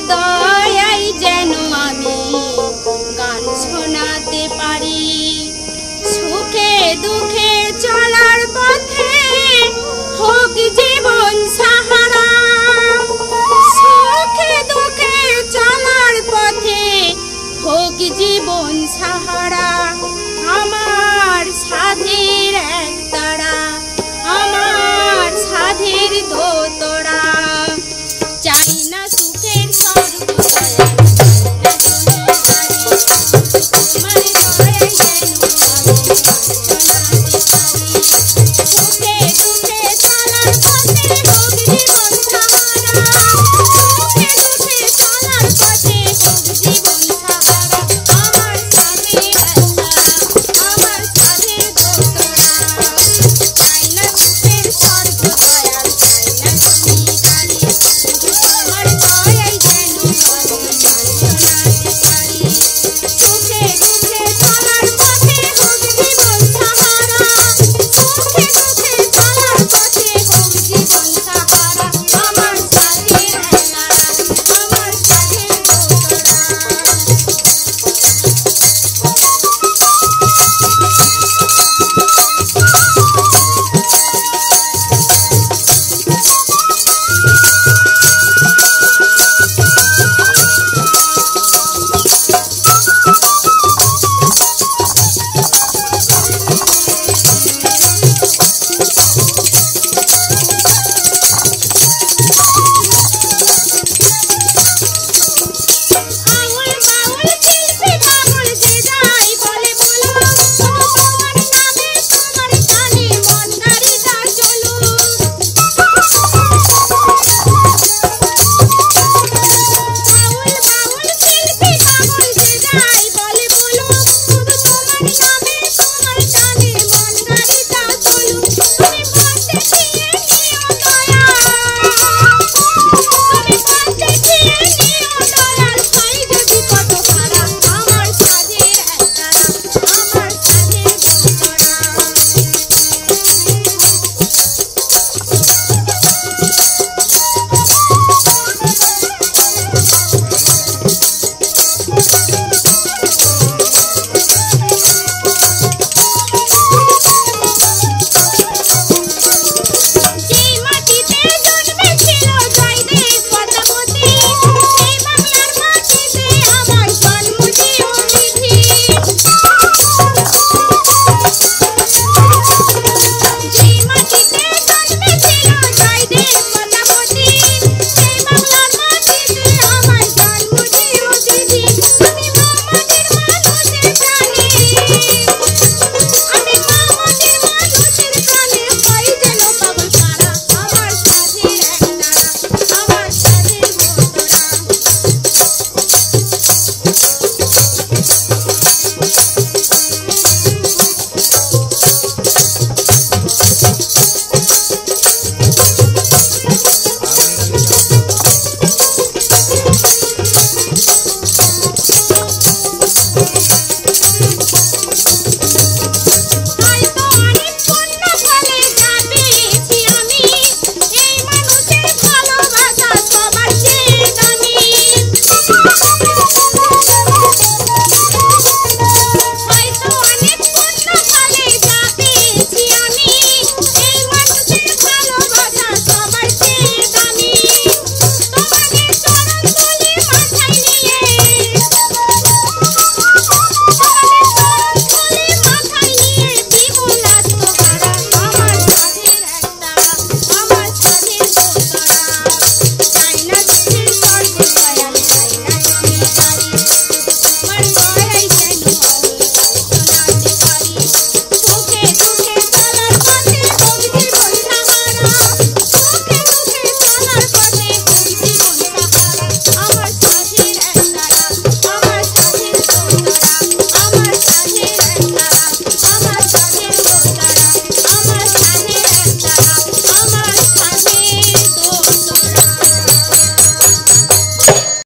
দয়াই যেন আমি গান শোনাতে পারি। সুখে দুঃখে চলার পথে হোক জীবন সাহারা। সুখে দুঃখে চলার পথে হোক জীবন সাহারা।